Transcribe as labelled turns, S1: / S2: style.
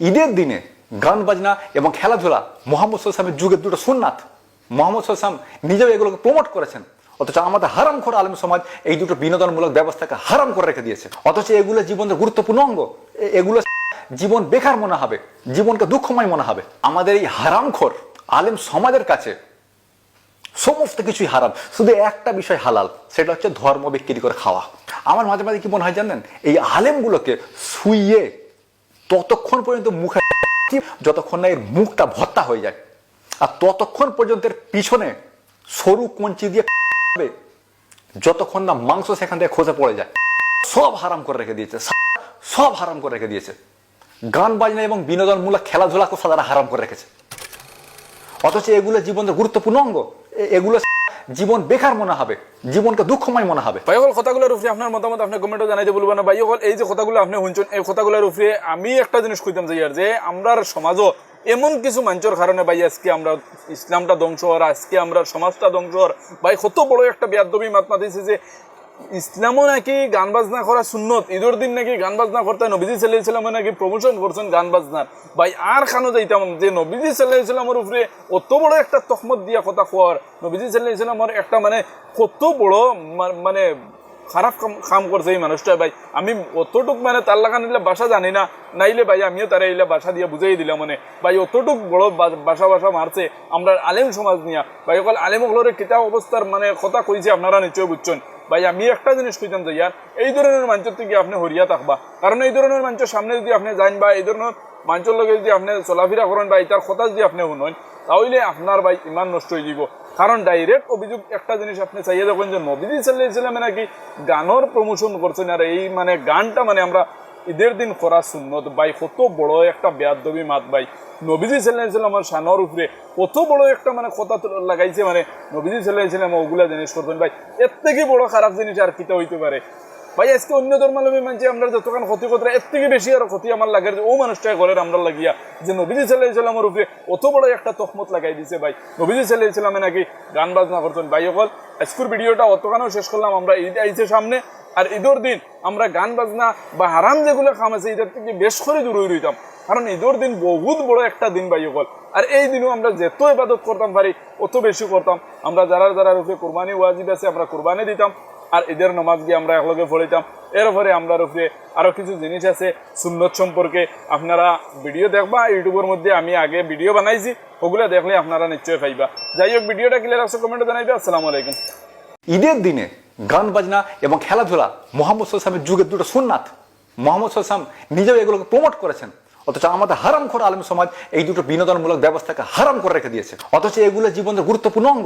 S1: ঈদের দিনে গান বাজনা এবং খেলাধুলা মোহাম্মদ সাল্লামের যুগের দুটো সুন্নাত। মোহাম্মদ সাল্লাম নিজেও এগুলোকে প্রমোট করেছেন। অথচ আমাদের হারাম খোর আলম সমাজ এই দুটো বিনোদনমূলক ব্যবস্থাকে হারাম করে রেখে দিয়েছে। অথচ এগুলো জীবনের গুরুত্বপূর্ণ অঙ্গ। এগুলো জীবন বেকার মনে হবে, জীবনকে দুঃখময় মনে হবে। আমাদের এই হারামখোর আলেম সমাজের কাছে সমস্ত কিছুই হারাম। শুধু একটা বিষয় হালাল, সেটা হচ্ছে ধর্ম বিক্রি করে খাওয়া। আমার মাঝে মাঝে কি মনে হয় জানেন? এই আলেমগুলোকে শুইয়ে ততক্ষণ পর্যন্ত মুখে যতক্ষণ না এর মুখটা ভত্তা হয়ে যায়। আর ততক্ষণ পর্যন্ত এর পিছনে সরু কঞ্চি দিয়ে যতক্ষণ না মাংস সেখান থেকে খসে পড়ে যায়। সব হারাম করে রেখে দিয়েছে। সব হারাম করে রেখে দিয়েছে। গান বাজনা এবং বিনোদনমূলক খেলাধুলাকেও সাদারা হারাম করে রেখেছে। অথচ এগুলো জীবনের গুরুত্বপূর্ণ অঙ্গ। এগুলো জীবন বেকার মনে হবে, জীবনকে দুঃখময় মনে হবে।
S2: ভাই কথাগুলোর উপরে আপনার মতামত আপনি কমেন্টে জানাইতে বলবেন না। ভাই এই যে কথাগুলো আপনি শুনছেন, এই কথাগুলোর উপরে আমি একটা জিনিস কইতাম যে ইয়ার, যে আমরা সমাজও এমন কিছু মানুষের কারণে ভাই, আজকে আমরা ইসলামটা ধ্বংস হওয়ার, আজকে আমরা সমাজটা ধ্বংস হওয়ার, ভাই, কত বড় একটা বেয়াদবি মাত মাতিছে যে ইসলামও নাকি গান বাজনা করা সুন্নত? ঈদের দিন নাকি গান বাজনা করতে। নবীজি সাল্লাহ নাকি প্রমোশন করছেন গান বাজনার? ভাই, আর খানো যাইতাম যে নবীজি সাল্লাহ উপরে অত বড় একটা তহমত দিয়া কথা খোয়ার নবীজি সাল্লাহ একটা মানে কত বড় মানে খারাপ কাম করছে এই মানুষটা, ভাই। আমি অতটুক মানে তার লাগা নিলে বাসা জানি না, নাইলে ভাই আমিও তারা এইলে বাসা দিয়ে বুঝাই দিলাম মানে। ভাই, অতটুক বড় বাসা বাসা মারছে আমরা আলেম সমাজ নিয়া। ভাই, অকল আলেম হলরে কিতাব অবস্থার মানে কথা কইছে আপনারা নিশ্চয় বুঝছেন। ভাই, আমি একটা জিনিস কইতাম যে, ইয়ার, এই ধরনের মঞ্চ থেকে আপনি হরিয়া থাকবা কারণ এই ধরনের মঞ্চের সামনে যদি আপনি যান বা এই ধরনের মঞ্চের লগে যদি আপনি চলাফেরা করেন বা এটার কথা যদি আপনি শুনেন, তাহলে আপনার ভাই ইমান নষ্ট হয়ে যাব কারণ ডাইরেক্ট অভিযোগ একটা জিনিস আপনি চাইয়ে দেখেন যে, নবীজি চালিয়েছিলাম নাকি গানের প্রমোশন করছেন, আর এই মানে গানটা মানে আমরা ঈদের দিন করা সুন্নত। ভাই, কত বড় একটা বেয়াদবি মাত ভাই। নবীজি সাল্লাহ ইসলামের শানোর উপরে কত বড় একটা মানে কথা লাগাইছে মানে নবীজি সাল্লাহ ইসলাম ওগুলা জিনিস করতেন। ভাই, এর থেকে বড় খারাপ জিনিস আর কিতা হইতে পারে? ভাই, আজকে অন্য ধর্মালম্বী মানছি আমরা যতক্ষণ ক্ষতি করতে এর থেকে বেশি আর ক্ষতি আমার লাগে যে ও মানুষটা ঘরের আমরা লাগিয়া। যে নবীজি সাল্লাহ ইসলামের উপরে অত বড় একটা তহমত লাগাই দিছে ভাই। নবীজি সাল্লাহ নাকি গান বাজনা করতেন। ভাই, অকল আজকের ভিডিওটা অতখানেও শেষ করলাম। আমরা ঈদ আইছে সামনে। আর ঈদের দিন আমরা গান বাজনা বা হারাম যেগুলো খাম ঈদের থেকে বেশ করে দূর হয়ে রইতাম কারণ ঈদের দিন বহুত বড় একটা দিন ভাই অকল। আর এই দিনও আমরা যত ইবাদত করতাম পারি অত বেশি করতাম। আমরা যারা যারা রূপে কোরবানি ওয়াজিব আছে, আমরা কোরবানি দিতাম। আর ঈদের নমাজ গিয়ে আমরা একলগে পড়িতাম। এরপরে আমরা রূপে আরও কিছু জিনিস আছে, সুন্নত সম্পর্কে আপনারা ভিডিও দেখবা, ইউটিউবের মধ্যে আমি আগে ভিডিও বানাইছি। ওগুলো দেখলে আপনারা নিশ্চয়ই পাইবা। যাই হোক, ভিডিওটা ক্লিয়ার আছে কমেন্টে জানাইবে। আসসালামু আলাইকুম।
S1: ঈদের দিনে গান বাজনা এবং খেলাধুলা, মোহাম্মদ সাল্লামের যুগের দুটো সুন্নাত। মোহাম্মদ সাল্লাম নিজেও এগুলোকে প্রমোট করেছেন। অথচ আমাদের হারাম খোর আলম সমাজ এই দুটো বিনোদনমূলক ব্যবস্থাকে হারাম করে রেখে দিয়েছে। অথচ এগুলো জীবনের গুরুত্বপূর্ণ অঙ্গ।